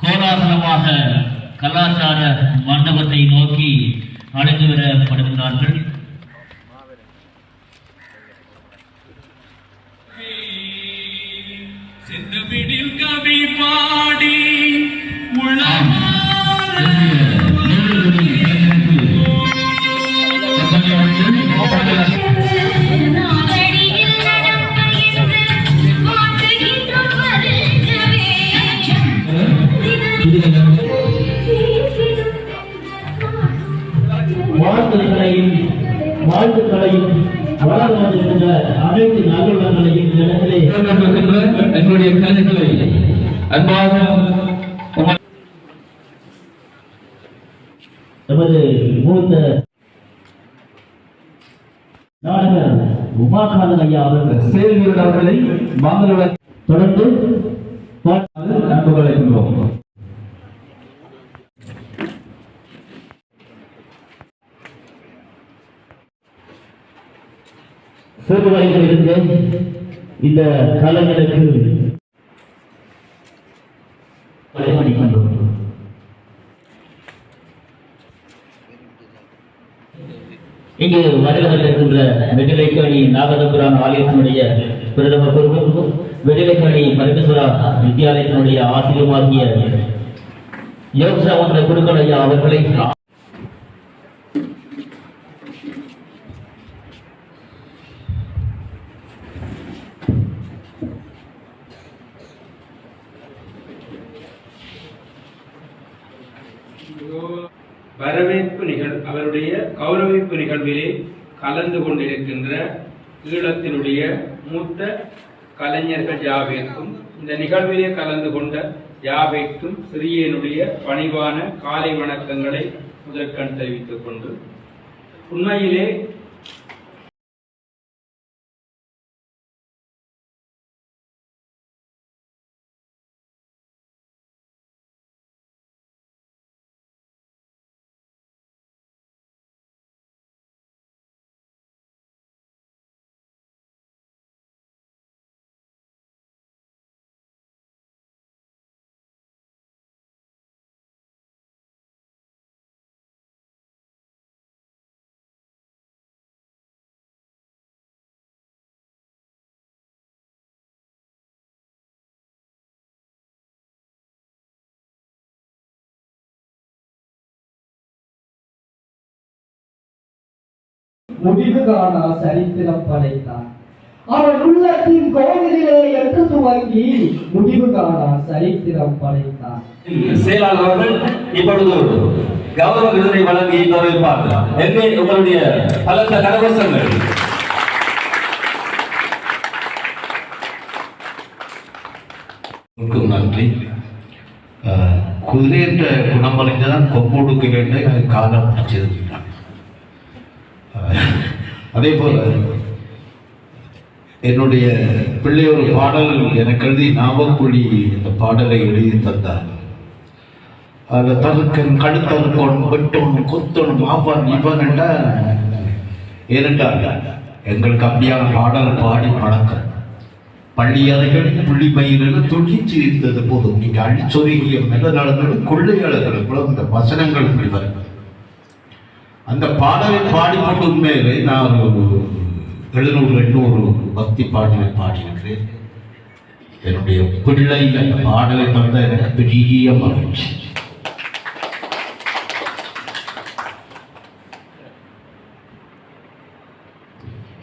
கோலாகலமாக கலாச்சார மண்டபத்தை நோக்கி அழைத்து செந்தமிழில் கவி பாடி நாவடியில் வாழ்த்துக்களையும் வளர்ந்து வந்திருக்கின்ற அனைத்து நல்லுள்ளங்களையும் இந்த இடத்திலே என்னுடைய கருத்துக்களை அன்பாக நமது மூத்த நாடகர் உமாகாந்தன் ஐயா அவர்கள் அவர்களை மாணவர்களை தொடர்ந்து சிறு இந்த கலைஞருக்கு இங்கு வருகிறது இருக்கின்ற வெடிலைக்காணி நாகதபுரான் ஆலயத்தினுடைய பிரதம குரு வெடிலைக்காணி பரமேஸ்வரா வித்யாலயத்தினுடைய ஆசிரியமாகிய யோகா வந்த குருக்கள் ஐயா அவர்களை வரவேற்பு நிகழ் அவருடைய கௌரவிப்பு நிகழ்விலே கலந்து கொண்டிருக்கின்ற ஈழத்தினுடைய மூத்த கலைஞர்கள் யாவேற்கும் இந்த நிகழ்விலே கலந்து கொண்ட யாவேற்கும் சிறியனுடைய பணிவான காலை வணக்கங்களை முதற்கண் தெரிவித்துக் கொண்டு உண்மையிலே முடிவு காணா சரித்திரம் படைத்தான். அவன் உள்ளத்தின் கோவிலிலே என்று துவங்கி முடிவு காணா சரித்திரம் படைத்தான். செயலாளர் அவர்கள் இப்பொழுது கௌரவ விருதை வழங்கி கௌரவிப்பார்கள் எங்கே? உங்களுடைய பலத்த கரவசங்கள். உங்களுக்கும் நன்றி. அஹ், குதிரைன்ற குணமடைந்துதான் கொம்பொடுக்க வேண்டும் அது காலம் பிடிச்சிருக்கிறான் அதே போல என்னுடைய பிள்ளை ஒரு பாடல் எனக்கு எழுதி நாவக்குழி அந்த பாடலை எழுதி தந்தார். அதில் தருக்கன் கடுத்தருக்கோன் வெட்டோன் கொத்தோன் மாப்பான் இவன் ஏனென்றால் எங்களுக்கு அப்படியான பாடல் பாடி பழக்கம். பள்ளி அறைகள் புள்ளி துடிச்சு இருந்தது போதும். நீங்கள் அழிச்சொருகிய மெல்ல கொள்ளையாளர்களும் கூட இந்த வசனங்கள் இப்படி அந்த பாடலை பாடிக்கொண்டு உண்மையிலே நான் ஒரு எழுநூறு எண்ணூறு பக்தி பாடலை பாடியிருக்கிறேன். என்னுடைய பிள்ளை அந்த பாடலை தந்த எனக்கு பெரிய மகிழ்ச்சி.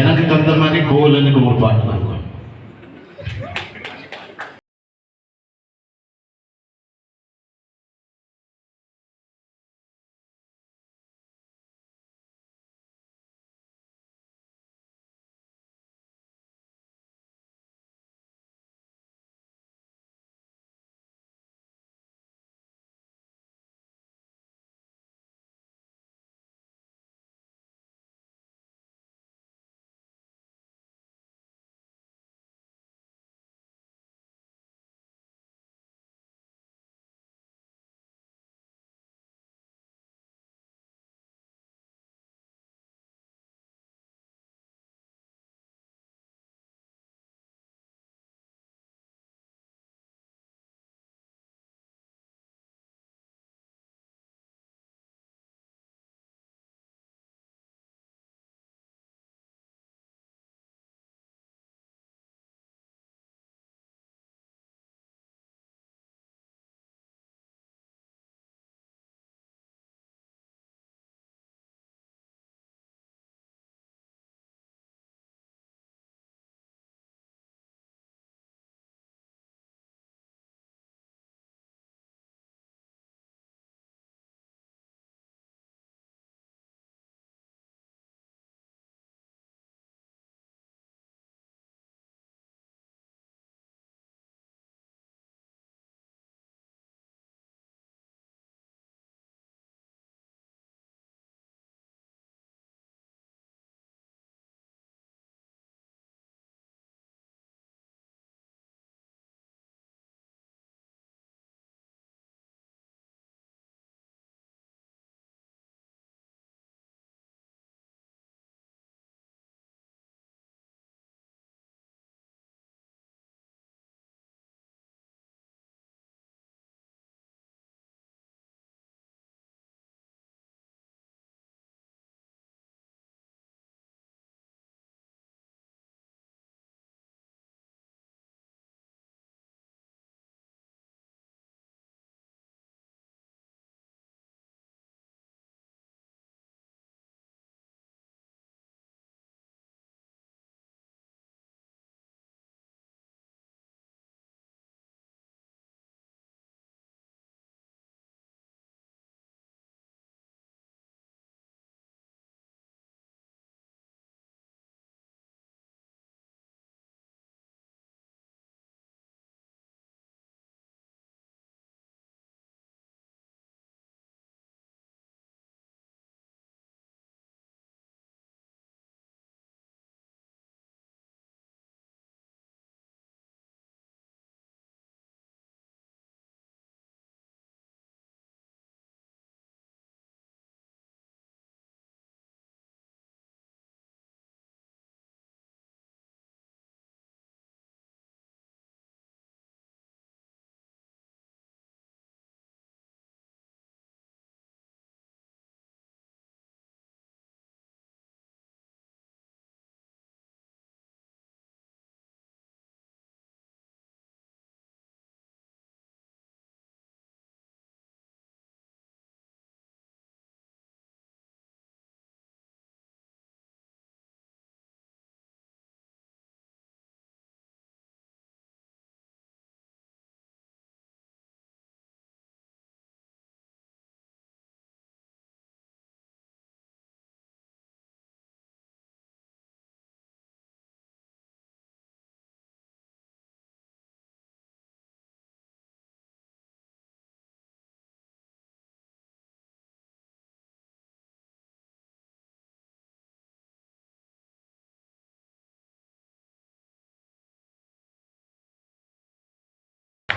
எனக்கு தந்த மாதிரி கோவிலனுக்கு ஒரு பாட்டு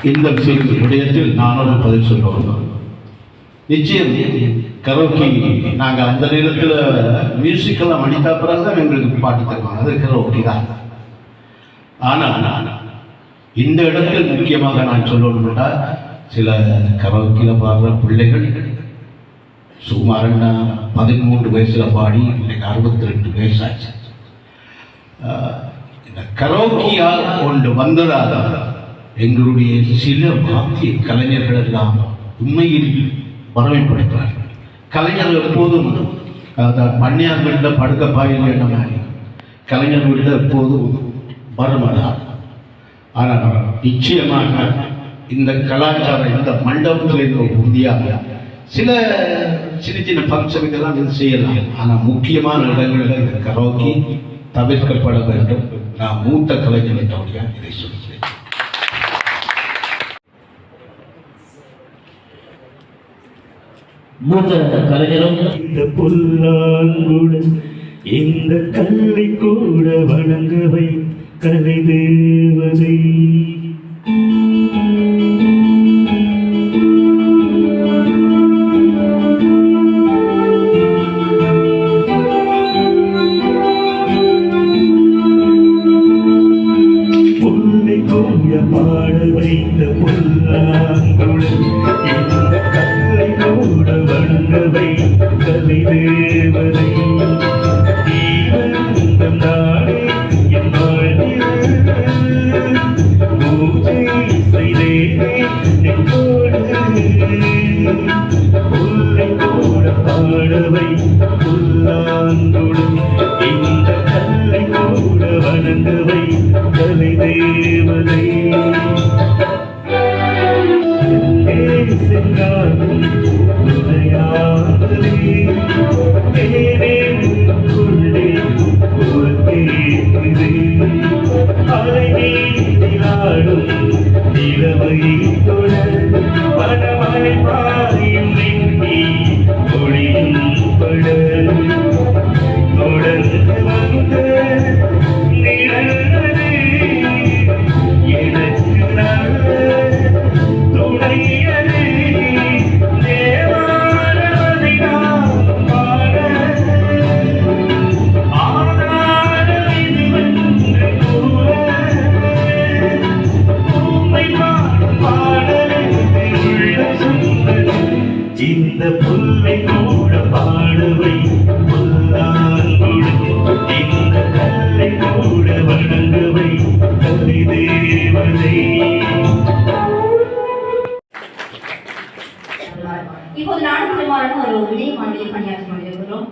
இந்த விடயத்தில் நானும் ஒரு பதில் சொல்ல வேண்டும் நிச்சயம் கரோக்கி நாங்கள் அந்த நேரத்தில் மியூசிக்கெல்லாம் அடித்தா பிறகு தான் எங்களுக்கு பாட்டு தருவாங்க. அது கரோக்கி தான். ஆனால் இந்த இடத்தில் முக்கியமாக நான் சொல்லணும்னா சில கரோக்கியில் பாடுற பிள்ளைகள் சுமாரன்னா பதிமூன்று வயசில் பாடி இன்னைக்கு அறுபத்தி ரெண்டு வயசாச்சு இந்த கரோக்கியால் கொண்டு வந்ததால் எங்களுடைய சில வாத்திய கலைஞர்கள் எல்லாம் உண்மையில் வரவேற்படுத்துகிறார்கள் கலைஞர் எப்போதும் அதாவது மண்ணியார் வீட்டில் படுக்க பாயில் என்ன மாதிரி? கலைஞர் வீட்டில் எப்போதும் வருமானார் ஆனால் நிச்சயமாக இந்த கலாச்சாரம் இந்த மண்டபத்தில் இருந்த உறுதியாக சில சின்ன சின்ன ஃபங்க்ஷனுக்கெல்லாம் இது செய்யலாம். ஆனால் முக்கியமான இடங்களில் இந்த கரோக்கி தவிர்க்கப்பட வேண்டும். நான் மூத்த கலைஞர் என்றவுடைய இதை சொல்கிறேன். மூத்த கலைஞரும் இந்த புல்லாங்குழல் இந்த கல்லை கூட வணங்கவை கலை தேவதை.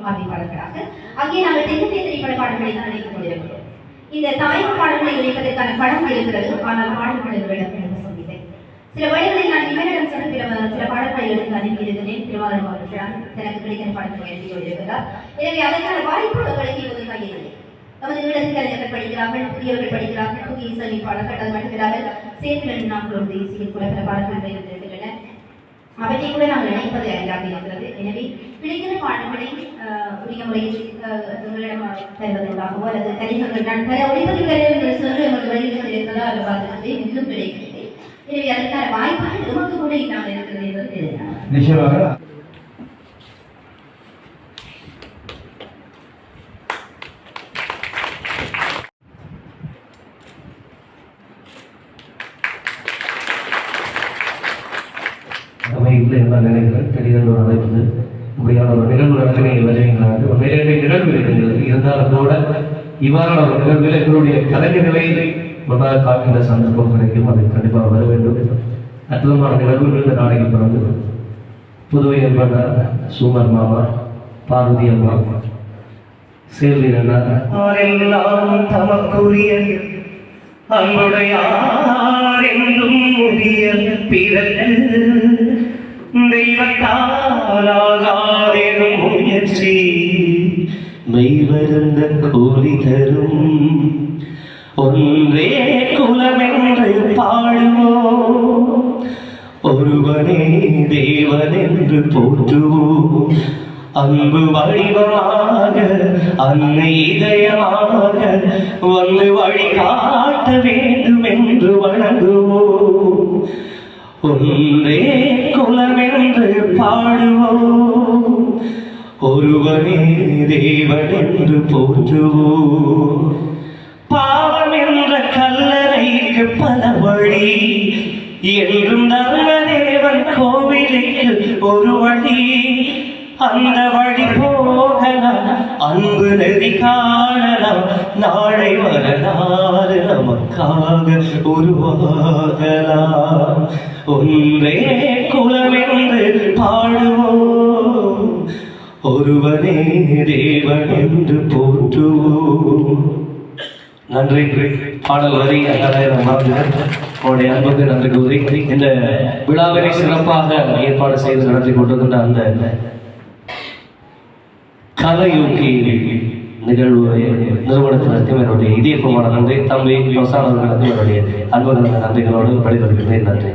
கொண்டிருக்கிறோம் பாடல்களாக. அங்கே நாங்கள் தென்னிந்திய திரைப்பட பாடல்களை தான் இணைத்துக் கொண்டிருக்கிறோம். இந்த தாயக பாடல்களை இணைப்பதற்கான படம் இருக்கிறது. ஆனால் பாடல்கள் எங்களிடம் எனக்கு சொல்லில்லை சில வேளைகளில் நான் இவரிடம் சென்று சில சில பாடல்களை எடுத்து அனுப்பியிருக்கிறேன். திருவாரூர் அவர்களால் எனக்கு கிடைக்கிற பாடல்களை எழுதி கொண்டிருக்கிறார். எனவே அதற்கான வாய்ப்பு எங்களுக்கு இப்போது கையில் இல்லை நமது ஈழத்து கலைஞர்கள் படிக்கிறார்கள் புதியவர்கள் படிக்கிறார்கள் புதிய இசை பாடல்கள் அது மட்டும் இல்லாமல் சேர்த்து நாட்களோடு இசையில் குலப்பட பாடல்கள் இருக்கின்றன அவற்றை கூட நாம் நினைப்பது அரிதாக இருக்கிறது எனவே பிடிக்கிற பாடங்களை உரிய முறையில் எங்களிடம் தருவதற்காகவோ அல்லது கலைஞர்கள் நான் பல ஒளிப்பதிவுகளை சென்று எங்களுக்கு வெளியிட்டு இருக்கிறதா அல்ல பார்த்துக்கிறது இன்னும் கிடைக்கவில்லை எனவே அதற்கான வாய்ப்புகள் நமக்கு கூட இல்லாமல் இருக்கிறது என்பது தெரியும் நிச்சயமாக அமைப்பில் என்ன நினைக்கிறேன் தெரிந்த ஒரு அமைப்பு இப்படியான ஒரு நிகழ்வு நடக்க நீங்கள் வருவீங்களாக வேறு நிகழ்வு இருக்கின்றது இருந்தாலும் கூட இவ்வாறான ஒரு நிகழ்வில் எங்களுடைய கலைஞர்களை ஒன்றாக காக்கின்ற சந்தர்ப்பம் கிடைக்கும். அதை கண்டிப்பாக வர வேண்டும். அற்புதமான நிகழ்வுகள் இந்த நாளைக்கு பிறந்து புதுவை என்பன சூமர் மாமா பார்வதி அம்மா சேவி எல்லாம் தமக்குரிய அன்புடையார் என்றும் பிறகு தெய்வத்தாலாகாதெனும் முயற்சி மெய்வருந்த கூலி தரும். ஒன்றே குலமென்று பாடுவோம் ஒருவனே தேவன் என்று போற்றுவோம் அன்பு வடிவமாக அன்னை இதயமாக வந்து வழி காட்ட வேண்டும் என்று வணங்குவோம் ஒன்றே குலமென்று பாடுவோம் ஒருவனே தேவன் என்று போற்றுவோம் பாவம் என்ற கல்லறைக்கு பல வழி என்றும் தர்மதேவன் கோவிலுக்கு ஒரு வழி அந்த வழி போகலாம் அன்பு நெறி காணலாம் நாளை வரலாறு நமக்காக உருவாகலாம் ஒன்றே குலமென்று பாடுவோம் ஒருவனே தேவன் என்று போற்றுவோம். நன்றி. பாடல் வரி ஐயாயிரம் அவருடைய உங்களுடைய அன்புக்கு நன்றி கூறி இந்த விழாவினை சிறப்பாக ஏற்பாடு செய்து நடத்தி கொண்டிருந்த அந்த கலையூக்கி நிகழ்வு நிறுவனத்தினருக்கும் என்னுடைய இதயபூர்வமான நன்றி. தம்பி பிரசாத் என்னுடைய அன்பு நன்றிகளோடு படித்திருக்கிறேன் நன்றி.